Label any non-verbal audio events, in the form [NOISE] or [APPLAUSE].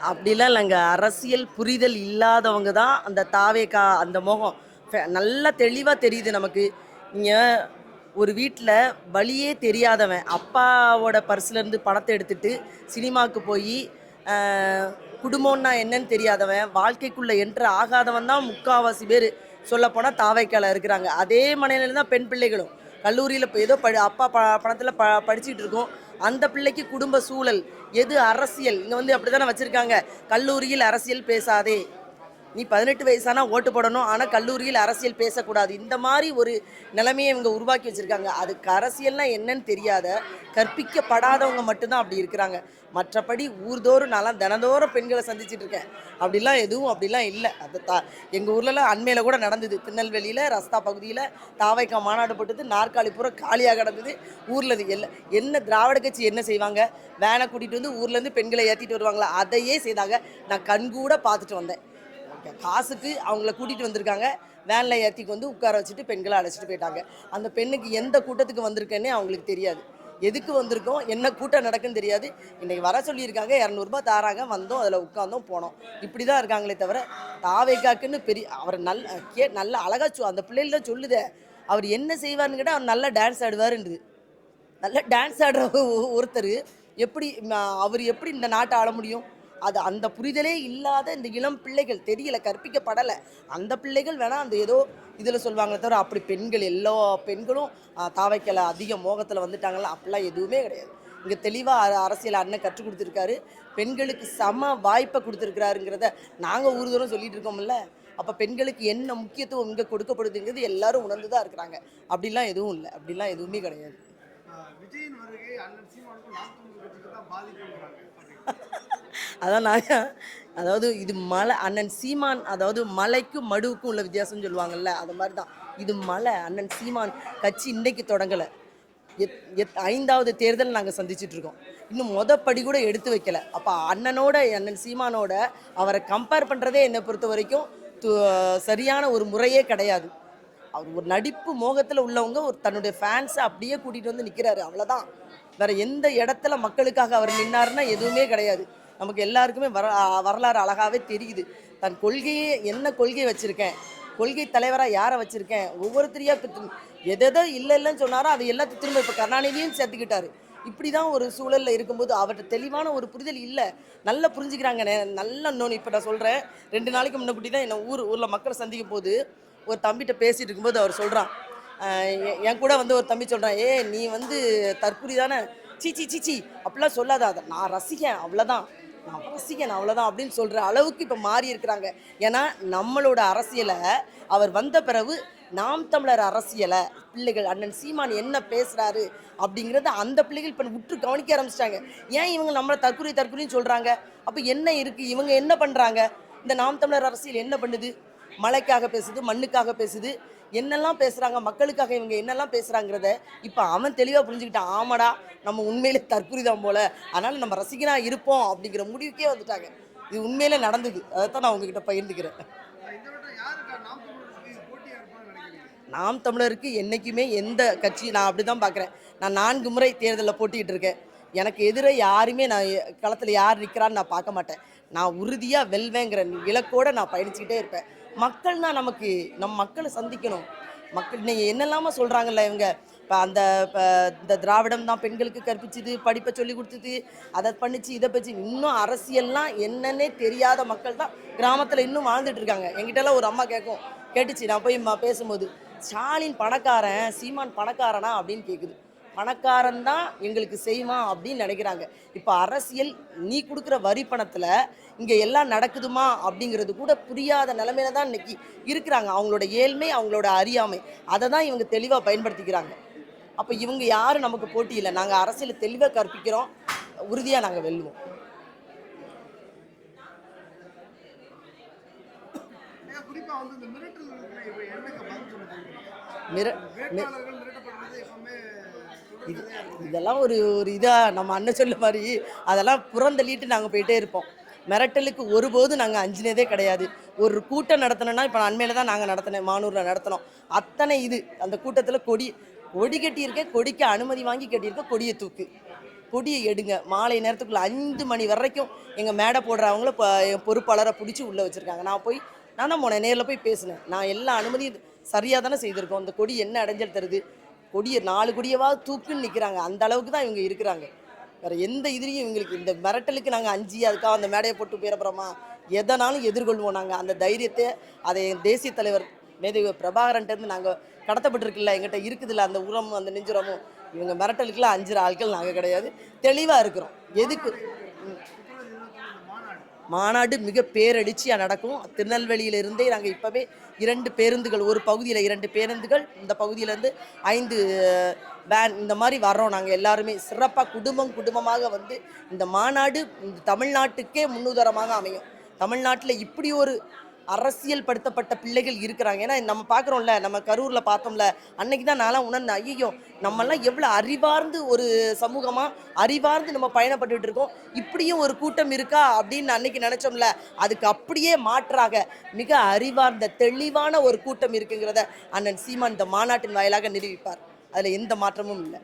அப்படிலாம் இல்லைங்க. அரசியல் புரிதல் இல்லாதவங்க தான் அந்த தாவேக்கா அந்த முகம். ஃபே- நல்லா தெளிவாக தெரியுது நமக்கு. நீங்கள் ஒரு வீட்டில் வழியே தெரியாதவன் அப்பாவோட பர்ஸ்லேருந்து பணத்தை எடுத்துட்டு சினிமாவுக்கு போய் குடும்பம்னா என்னன்னு தெரியாதவன் வாழ்க்கைக்குள்ளே என்ட்ரு ஆகாதவன் தான் முக்காவாசி பேர் சொல்லப்போனால் தாவைக்கால இருக்கிறாங்க. அதே மனையில தான் பெண் பிள்ளைகளும். கல்லூரியில் இப்போ ஏதோ படி அப்பா ப பணத்தில் ப படிச்சுட்டு இருக்கோம். அந்த பிள்ளைக்கு குடும்ப சூழல் எது அரசியல்? இங்கே வந்து அப்படி தானே வச்சுருக்காங்க. கல்லூரியில் அரசியல் பேசாதே. நீ பதினெட்டு வயசானா ஓட்டு போடணும் ஆனால் கல்லூரியில் அரசியல் பேசக்கூடாது. இந்த மாதிரி ஒரு நிலைமையை இவங்க உருவாக்கி வச்சுருக்காங்க. அதுக்கு அரசியல்னால் என்னன்னு தெரியாத கற்பிக்கப்படாதவங்க மட்டும்தான் அப்படி இருக்கிறாங்க. மற்றபடி ஊர்தோறும் நான்லாம் தினந்தோறும் பெண்களை சந்திச்சிட்டு இருக்கேன். அப்படிலாம் எதுவும் அப்படிலாம் இல்லை. அது தா எங்கள் ஊர்லலாம் அண்மையில் கூட நடந்தது. திருநெல்வேலியில் ரஸ்தா பகுதியில் தாவைக்கா மாநாடு போட்டது நாற்காலி பூரா காலியாக கிடந்தது. ஊரில் இது எல்லாம் என்ன திராவிட கட்சி என்ன செய்வாங்க? வேனை கூட்டிகிட்டு வந்து ஊர்லேருந்து பெண்களை ஏற்றிட்டு வருவாங்களா? அதையே செய்தாங்க. நான் கண்கூட பார்த்துட்டு வந்தேன். காசுக்கு அவங்கள கூட்டிகிட்டு வந்திருக்காங்க. வேனில் ஏற்றிக்கு வந்து உட்கார வச்சுட்டு பெண்களை அழைச்சிட்டு போயிட்டாங்க. அந்த பெண்ணுக்கு எந்த கூட்டத்துக்கு வந்திருக்கேன்னே அவங்களுக்கு தெரியாது. எதுக்கு வந்திருக்கோம்? என்ன கூட்டம் நடக்குன்னு தெரியாது. இன்றைக்கி வர சொல்லியிருக்காங்க. இரநூறுபா தாராங்க. வந்தோம். அதில் உட்காந்தோம் போனோம். இப்படி தான் இருக்காங்களே தவிர தாவேக்காக்குன்னு பெரிய அவர் நல்ல கே நல்ல அழகா சொ அந்த பிள்ளைகள் சொல்லுதே. அவர் என்ன செய்வார்னு கேட்டால் அவர் நல்லா டான்ஸ் ஆடுவாருன்றது நல்ல டான்ஸ் ஆடுற ஒருத்தர். எப்படி அவர் எப்படி இந்த நாட்டை ஆள முடியும்? அது அந்த புரிதலே இல்லாத இந்த இளம் பிள்ளைகள் தெரியல கற்பிக்கப்படலை. அந்த பிள்ளைகள் வேணால் அந்த ஏதோ இதில் சொல்லுவாங்களே தவிர அப்படி பெண்கள் எல்லா பெண்களும் தாவைக்கலை அதிக மோகத்தில் வந்துட்டாங்களா அப்படிலாம் எதுவுமே கிடையாது. இங்கே தெளிவாக அரசியல் அண்ணன் கற்றுக் கொடுத்துருக்காரு. பெண்களுக்கு சம வாய்ப்பை கொடுத்துருக்கிறாருங்கிறத நாங்கள் ஊர்தோறும் சொல்லிட்டு இருக்கோம்ல. அப்போ பெண்களுக்கு என்ன முக்கியத்துவம் இங்கே கொடுக்கப்படுதுங்கிறது எல்லாரும் உணர்ந்து தான் இருக்கிறாங்க. அப்படிலாம் எதுவும் இல்லை அப்படிலாம் எதுவுமே கிடையாது. விஜயின் வருகை அண்ணன் சீமானுக்கும் நாற்பது கட்சிக்கு தான் பாதிக்குங்கிறாங்க [LAUGHS] அதான் நான் அதாவது இது மலை அண்ணன் சீமான் அதாவது மலைக்கும் மடுவுக்கும் உள்ள வித்தியாசம்னு சொல்லுவாங்கல்ல அது மாதிரி தான் இது மலை அண்ணன் சீமான் கட்சி இன்னைக்கு தொடங்கலை. எத் எத் ஐந்தாவது தேர்தல் நாங்கள் சந்திச்சிட்ருக்கோம் இன்னும் மொத படி கூட எடுத்து வைக்கல. அப்போ அண்ணனோட அண்ணன் சீமானோட அவரை கம்பேர் பண்ணுறதே என்னை பொறுத்த வரைக்கும் து- சரியான ஒரு முறையே கிடையாது. அவர் ஒரு நடிப்பு மோகத்தில் உள்ளவங்க ஒரு தன்னுடைய ஃபேன்ஸை அப்படியே கூட்டிகிட்டு வந்து நிற்கிறாரு அவ்வளோதான் வேற எந்த இடத்துல மக்களுக்காக அவர் நின்னாருன்னா எதுவுமே கிடையாது. நமக்கு எல்லாருக்குமே வர வரலாறு அழகாகவே தெரியுது. தன் கொள்கையே என்ன கொள்கை வச்சுருக்கேன்? கொள்கை தலைவராக யாரை வச்சுருக்கேன்? ஒவ்வொருத்தரையாக இப்போ எதெதோ இல்லை இல்லைன்னு சொன்னாரோ அது எல்லாத்தையும் திரும்ப இப்போ கருணாநிதியும் சேர்த்துக்கிட்டாரு. இப்படி தான் ஒரு சூழலில் இருக்கும்போது அவர்கிட்ட தெளிவான ஒரு புரிதல் இல்லை. நல்லா புரிஞ்சுக்கிறாங்க நல்லா இன்னொன்று இப்போ நான் சொல்கிறேன் ரெண்டு நாளைக்கு முன்னப்படி தான் என்னை ஊர் ஊரில் மக்களை சந்திக்கும் போது ஒரு தம்பிகிட்ட பேசிகிட்டு இருக்கும்போது அவர் சொல்கிறான் என் கூட வந்து ஒரு தம்பி சொல்கிறான் ஏ நீ வந்து தற்குறி தானே? சீ சீ சீ அப்படிலாம் சொல்லாத அதை நான் ரசிகன் அவ்வளோதான் நான் ரசிகன் அவ்வளோதான் அப்படின்னு சொல்கிற அளவுக்கு இப்போ மாறி இருக்கிறாங்க. ஏன்னா நம்மளோட அரசியலை அவர் வந்த பிறகு நாம் தமிழர் அரசியலை பிள்ளைகள் அண்ணன் சீமான் என்ன பேசுகிறாரு அப்படிங்கிறத அந்த பிள்ளைகள் இப்போ உற்று கவனிக்க ஆரம்பிச்சிட்டாங்க. ஏன் இவங்க நம்மளை தற்குறி தற்குறின்னு சொல்கிறாங்க அப்போ என்ன இருக்குது இவங்க என்ன பண்ணுறாங்க இந்த நாம் தமிழர் அரசியல் என்ன பண்ணுது? மலைக்காக பேசுது மண்ணுக்காக பேசுது. என்னெல்லாம் பேசுகிறாங்க மக்களுக்காக இவங்க என்னெல்லாம் பேசுகிறாங்கிறத இப்போ அவன் தெளிவாக புரிஞ்சுக்கிட்டான். ஆமாடா நம்ம உண்மையிலே தற்குறி போல். போல அதனால் நம்ம ரசிகனாக இருப்போம் அப்படிங்கிற முடிவுக்கே வந்துட்டாங்க. இது உண்மையிலே நடந்தது. அதைத்தான் நான் உங்ககிட்ட பகிர்ந்துக்கிறேன். நாம் தமிழருக்கு என்றைக்குமே எந்த கட்சி நான் அப்படி தான் பார்க்குறேன் நான் நான்கு முறை தேர்தலில் போட்டிக்கிட்டு இருக்கேன். எனக்கு எதிரே யாருமே நான் களத்தில் யார் நிற்கிறான்னு நான் பார்க்க மாட்டேன். நான் உறுதியாக வெல்வேங்கிற இலக்கோடு நான் பயணிச்சுக்கிட்டே இருப்பேன். மக்கள் தான் நமக்கு நம் மக்களை சந்திக்கணும். மக்கள் நீங்கள் என்னெல்லாமோ சொல்கிறாங்கல்ல இவங்க. இப்போ அந்த இப்போ இந்த திராவிடம் தான் பெண்களுக்கு கற்பிச்சுது படிப்பை சொல்லி கொடுத்தது அதை பண்ணிச்சு இதை பற்றி இன்னும் அரசியல்லாம் என்னன்னே தெரியாத மக்கள் தான் கிராமத்தில் இன்னும் வாழ்ந்துட்டு இருக்காங்க. என்கிட்டலாம் ஒரு அம்மா கேட்கும் கேட்டுச்சு நான் போய் பேசும்போது ஸ்டாலின் பணக்காரன் சீமான் பணக்காரனா அப்படின்னு கேட்குது பணக்காரன் தான் எங்களுக்கு செய்வான் அப்படின்னு நினைக்கிறாங்க. இப்போ அரசியல் நீ கொடுக்குற வரி பணத்தில் இங்கே எல்லாம் நடக்குதுமா அப்படிங்கிறது கூட புரியாத நிலமையில தான் இன்னைக்கு இருக்கிறாங்க. அவங்களோட ஏழ்மை அவங்களோட அறியாமை. அதை தான் இவங்க தெளிவாக பயன்படுத்திக்கிறாங்க. அப்போ இவங்க யாரும் நமக்கு போட்டி இல்லை. நாங்கள் அரசியலை தெளிவாக கற்பிக்கிறோம். உறுதியாக நாங்கள் வெல்லுவோம் மிர இது இதெல்லாம் ஒரு ஒரு இதாக நம்ம அண்ணன் சொல்ல மாதிரி அதெல்லாம் புறந்தள்ளிட்டு நாங்கள் போயிட்டே இருப்போம். மிரட்டலுக்கு ஒருபோது நாங்கள் அஞ்சினதே கிடையாது. ஒரு கூட்டம் நடத்தினோன்னா இப்போ அண்மையில் தான் நாங்கள் நடத்தினேன் மானூரில் நடத்தினோம். அத்தனை இது அந்த கூட்டத்தில் கொடி கொடி கட்டியிருக்கேன் கொடிக்கு அனுமதி வாங்கி கட்டியிருக்க கொடியை தூக்கு. கொடியை எடுங்க. மாலை நேரத்துக்குள்ளே அஞ்சு மணி வரைக்கும் எங்கள் மேடை போடுறவங்கள என் பொறுப்பாளரை பிடிச்சி உள்ளே வச்சுருக்காங்க. நான் போய் நான் தான் போனேன் நேரில் போய் பேசினேன். நான் எல்லா அனுமதியும் சரியாக தானே செய்திருக்கோம். அந்த கொடி என்ன அடைஞ்சல் தருது? கொடியை நாலு கொடியவாவது தூக்குன்னு நிற்கிறாங்க அந்த அளவுக்கு தான் இவங்க இருக்கிறாங்க. வேற எந்த இதுலையும் இவங்களுக்கு இந்த மிரட்டலுக்கு நாங்கள் அஞ்சு அதுக்காக அந்த மேடையை போட்டு போயிடப்புறமா எதனாலும் எதிர்கொள்வோம் நாங்கள் அந்த தைரியத்தை அதை என் தேசிய தலைவர் மேதவி பிரபாகரன்ட்டேருந்து நாங்கள் கடத்தப்பட்டிருக்குல்ல எங்கிட்ட இருக்குதுல்ல அந்த உரமும் அந்த நெஞ்சுரமும். இவங்க மிரட்டலுக்குலாம் அஞ்சு ஆட்கள் நாங்கள் கிடையாது. தெளிவாக இருக்கிறோம். எதுக்கு? மாநாடு மிக பேரடிச்சியாக நடக்கும். திருநெல்வேலியிலிருந்தே நாங்கள் இப்போவே இரண்டு பேருந்துகள் ஒரு பகுதியில் இரண்டு பேருந்துகள் இந்த பகுதியிலேருந்து ஐந்து வேன் இந்த மாதிரி வர்றோம் நாங்கள் எல்லாருமே. சிறப்பாக குடும்பம் குடும்பமாக வந்து இந்த மாநாடு இந்த தமிழ்நாட்டுக்கே முன்னுதாரமாக அமையும். தமிழ்நாட்டில் இப்படி ஒரு அரசியல் படுத்தப்பட்ட பிள்ளைகள் இருக்கிறாங்க. ஏன்னா நம்ம பார்க்குறோம்ல நம்ம கரூரில் பார்த்தோம்ல அன்னைக்கு தான் நான்லாம் உணர்ந்தேன் ஐயோ நம்மெல்லாம் எவ்வளோ அறிவார்ந்து ஒரு சமூகமாக அறிவார்ந்து நம்ம பயணப்பட்டுட்டு இருக்கோம். இப்படியும் ஒரு கூட்டம் இருக்கா அப்படின்னு அன்னைக்கு நினச்சோம்ல அதுக்கு அப்படியே மாற்றாக மிக அறிவார்ந்த தெளிவான ஒரு கூட்டம் இருக்குங்கிறத அண்ணன் சீமான் இந்த மாநாட்டின் வாயிலாக நிரூபிப்பார். அதில் எந்த மாற்றமும் இல்லை.